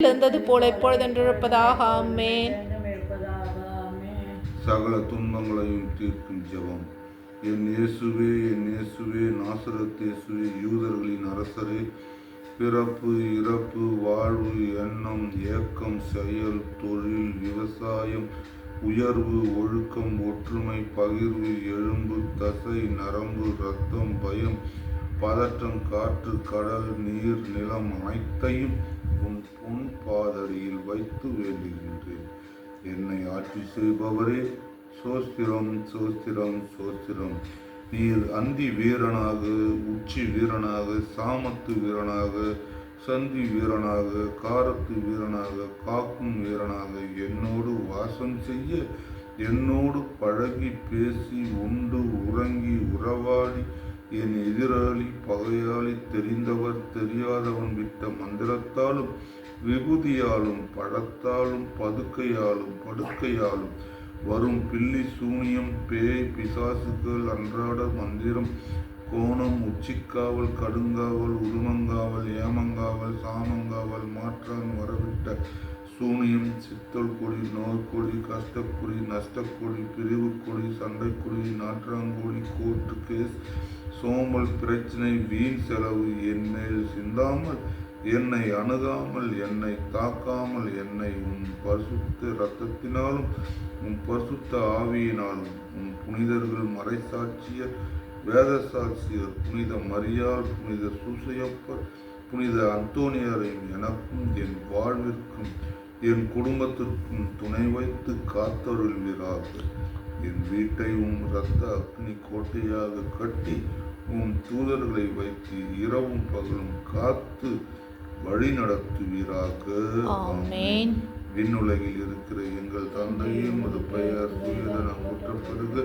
இருந்தது போல எப்பொழுதென்று இருப்பதாக ஆமேன். சகல துன்பங்களையும் தீர்க்கும் ஜெபம். என் இயேசுவே என் இயேசுவே நாசரத் இயேசுவே யூதர்களின் அரசரே பிறப்பு இறப்பு வாழ்வு எண்ணம் ஏக்கம் செயல் தொழில் விவசாயம் உயர்வு ஒழுக்கம் ஒற்றுமை பகிர்வு எலும்பு தசை நரம்பு இரத்தம் பயம் பதற்றம் காற்று கடல் நீர் நிலம் அனைத்தையும் உன் பொன் பாதடியில் வைத்து வேண்டுகின்றேன். என்னை ஆட்சி செய்பவரே சோஸ்திரம் சோஸ்திரம் சோஸ்திரம் நீர் அந்தி வீரனாக உச்சி வீரனாக சாமத்து வீரனாக சந்தி வீரனாக காரத்து வீரனாக காக்கும் வீரனாக என்னோடு வாசம் செய்ய என்னோடு பழகி பேசி உண்டு உறங்கி உறவாடி என் எதிராளி பகையாளி தெரிந்தவர் தெரியாதவன் விட்ட மந்திரத்தாலும் விபூதியாலும் பழத்தாலும் பதுக்கையாலும் படுக்கையாலும் வரும் பில்லி சூனியம் பேய் பிசாசுகள் அன்றாட மந்திரம் கோணம் உச்சிக்காவல் கடுங்காவல் உருமங்காவல் ஏமங்காவல் சாமங்காவல் மாற்றான் வரவிட்ட சூனியம் சித்தல் கொடி நோய்க்கொடி கஷ்டக்குடி நஷ்டக்கொடி பிரிவுக்கொடி சண்டைக்குடி நாற்றாங்குடி கோர்ட்டு கேஸ் சோம்பல் பிரச்சனை வீண் செலவு என்னை சிந்தாமல் என்னை அணுகாமல் என்னை தாக்காமல் என்னை உன் பரிசுத்த இரத்தத்தினாலும் உன் பரிசுத்த ஆவியினாலும் உன் புனிதர்கள் மறைசாட்சியர் வேத சாட்சியர் புனித மரியாள் புனித சுசையப்பர் புனித அந்தோனியாரையும் எனக்கும் என் வாழ்விற்கும் என் குடும்பத்திற்கும் துணை வைத்து காத்தருள்வீராக என் வீட்டை உன் இரத்த அக்னி கோட்டையாக கட்டி உன் தூதர்களை வைத்து இரவும் பகலும் காத்து வழி நடத்துவீராக. விண்ணுலகில் இருக்கிற எங்கள் தந்தையும் மது பெயர் துயதன குற்றப்படுக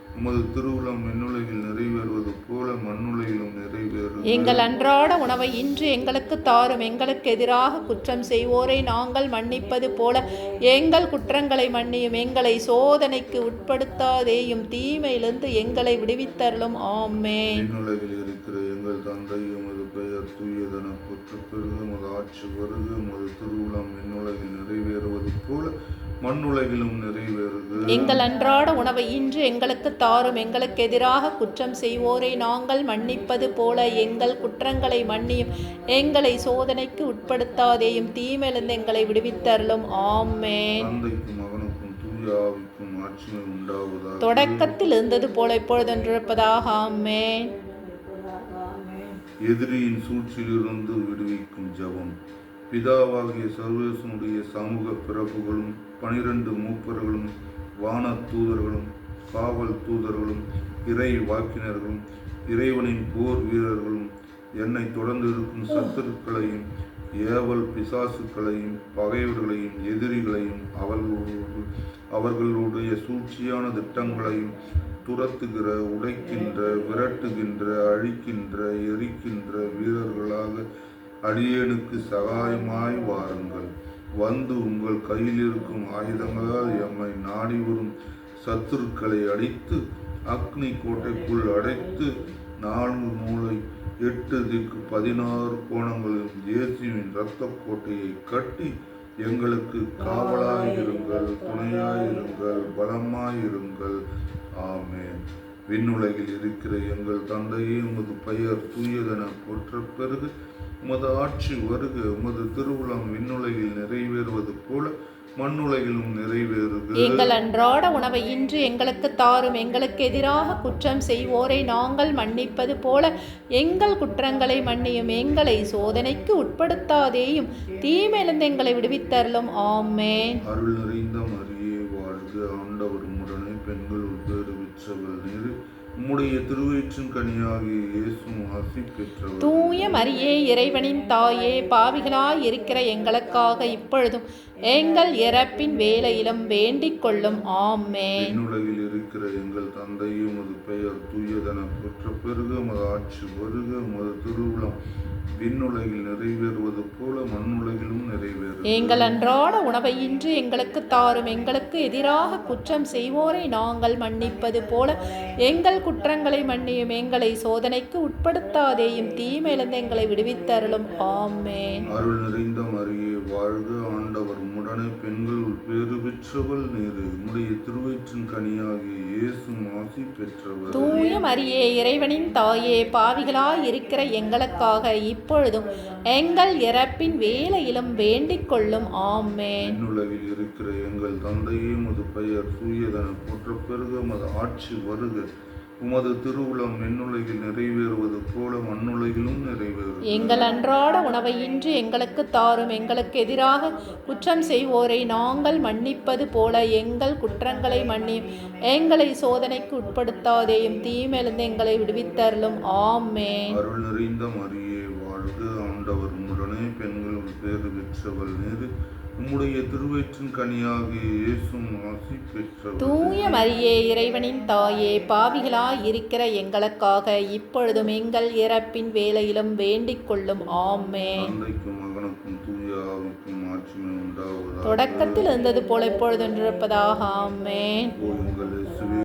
உமது திருவுளம் விண்ணுலகில் நிறைவேறுவது போல மண்ணுலகிலும் நிறைவேறுக எங்கள் அன்றாட உணவை இன்று எங்களுக்கு தாரும். எங்களுக்கு எதிராக குற்றம் செய்வோரை நாங்கள் மன்னிப்பது போல எங்கள் குற்றங்களை மன்னியும். எங்களை சோதனைக்கு உட்படுத்தாதேயும் தீமையிலிருந்து எங்களை விடுவித்தருளும். இருக்கிற எங்கள் தந்தை உமது பெயர் தூயதென போற்ற பெருக உமது ஆட்சி வருக உமது திருவுளம் விண்ணுலகில் நிறைவேறுவது போல மண்ணுலகிலும் நிறைவேறுக எங்கள் அன்றாட உணவை இன்று எங்களுக்கு தாரும் எங்களுக்கு எதிராக குற்றம் செய்வோரை நாங்கள் மன்னிப்பது போல எங்கள் குற்றங்களை மன்னியும் எங்களை சோதனைக்கு உட்படுத்தாதேயும் தீமையிலிருந்து எங்களை விடுவித்தருளும். ஆமேன். தந்தைக்கும் மகனுக்கும் தூய ஆவிக்கும் ஆட்சிமை உண்டாவதாக. தொடக்கத்தில் இருந்தது போல இப்பொழுதென்று இருப்பதாக ஆமேன். எதிரியின் சூழ்ச்சியிலிருந்து விடுவிக்கும் ஜபம். பிதாவாகிய சர்வேசனுடைய சமூக பிறப்புகளும் பனிரெண்டு மூப்பர்களும் வான தூதர்களும் காவல் தூதர்களும் இறை வாக்கினர்களும் இறைவனின் போர் வீரர்களும் என்னை தொடர்ந்து இருக்கும் சத்துருக்களையும் ஏவல் பிசாசுக்களையும் பகைவர்களையும் எதிரிகளையும் அவர்களோடு அவர்களுடைய சூழ்ச்சியான திட்டங்களையும் துரத்துகிற உடைக்கின்ற விரட்டுகின்ற அழிக்கின்ற எரிக்கின்ற வீரர்களாக அடியேனுக்கு சகாயமாய் வாருங்கள். வந்து உங்கள் கையில் இருக்கும் ஆயுதங்களால் எம்மை நாடி வரும் சத்துருக்களை அடித்து அக்னி கோட்டைக்குள் அடைத்து நான்கு மூளை எட்டு திக்கு பதினாறு கோணங்களில் இயேசுவின் இரத்த கோட்டையை கட்டி எங்களுக்கு காவலாயிருங்கள் துணையாயிருங்கள் பலமாயிருங்கள். ஆமே விண்ணுலகில் இருக்கிற எங்கள் தந்தையே உமது பெயர் தூயதென போற்ற பிறகு. உமது ஆட்சி வருக உமது திருவுளம் விண்ணுலகில் நிறைவேறுவது போல மண்ணுலகிலும் நிறைவேறுக எங்கள் அன்றாட உணவை இன்று எங்களுக்கு தாரும். எங்களுக்கு எதிராக குற்றம் செய்வோரை நாங்கள் மன்னிப்பது போல எங்கள் குற்றங்களை மன்னியும். எங்களை சோதனைக்கு உட்படுத்தாதேயும். தீமையிலிருந்து எங்களை விடுவித்தருளும். ஆமேன். அருள் நிறைந்த மரியே வாழ்க. ஆண்டவர் உடனே பெண்கள் உட்பேறு விற்றவள் நீர். உம்முடைய திருவயிற்றின் கனியாகிய இயேசும் ஆசி பெற்றவர் தூய மரியே இறைவனின் தாயே பாவிகளாய் இருக்கிற எங்களுக்காக இப்பொழுதும் எங்கள் இறப்பின் வேலையிலும் வேண்டிக் கொள்ளும். ஆமேன். விண்ணுலகில் இருக்கிற எங்கள் தந்தையே உமது பெயர் தூயதென பெற்ற பெருக உமது ஆட்சி வருக உமது திருவுளம் விண்ணுலகில் நிறைவேறுவது போல மண்ணுலகிலும் நிறைவேறும். எங்கள் அன்றாட உணவை இன்று எங்களுக்கு தாரும். எங்களுக்கு எதிராக குற்றம் செய்வோரை நாங்கள் மன்னிப்பது போல எங்கள் குற்றங்களை மன்னியும். எங்களை சோதனைக்கு உட்படுத்தாதேயும் தீமையிலிருந்து எங்களை விடுவித்தருளும். ஆமேன். அருள் நிறைந்த மரியே வாழ்க ஆண்டவர். உடனே பெண்கள் பேறு பெற்றவள் நேரு. உம்முடைய திருவயிற்றின் கனியாகிய இயேசும் ஆசி பெற்றவர். தூய மரியே இறைவனின் தாயே பாவிகளாய் இருக்கிற எங்களுக்காக இப்பொழுதும் எங்கள் இறப்பின் வேலையிலும் வேண்டிக் கொள்ளும். ஆமேன். விண்ணுலகில் இருக்கிற எங்கள் தந்தையே உமது பெயர் தூயதென போற்ற பெருக உமது ஆட்சி வருக. உமது திருவுளம் விண்ணுலகில் நிறைவேறுவது போல மண்ணுலகிலும் நிறைவேறும் எங்கள் அன்றாட உணவை இன்று எங்களுக்கு தாரும். எங்களுக்கு எதிராக குற்றம் செய்வோரை நாங்கள் மன்னிப்பது போல எங்கள் குற்றங்களை மன்னியும் எங்களை சோதனைக்கு உட்படுத்தாதேயும் தீமையிலிருந்து எங்களை விடுவித்தருளும். ஆமேன். அருள் நிறைந்த மரியே ஆண்டவர் உடனே பெண்கள் பேறு பெற்றவள் நேரு. உம்முடைய திருவயிற்றின் கனியாகிய இயேசும் ஆசி பெற்றவர் தூய மரியே இறைவனின் தாயே பாவிகளாய் இருக்கிற எங்களுக்காக இப்பொழுதும் எங்கள் இறப்பின் வேலையிலும் வேண்டிக் கொள்ளும். ஆமேன். தந்தைக்கும் மகனுக்கும் தூய ஆவிக்கும் ஆட்சிமை உண்டாவதாக. தொடக்கத்தில் இருந்தது போல இப்பொழுது இருப்பதாக இயேசுவே.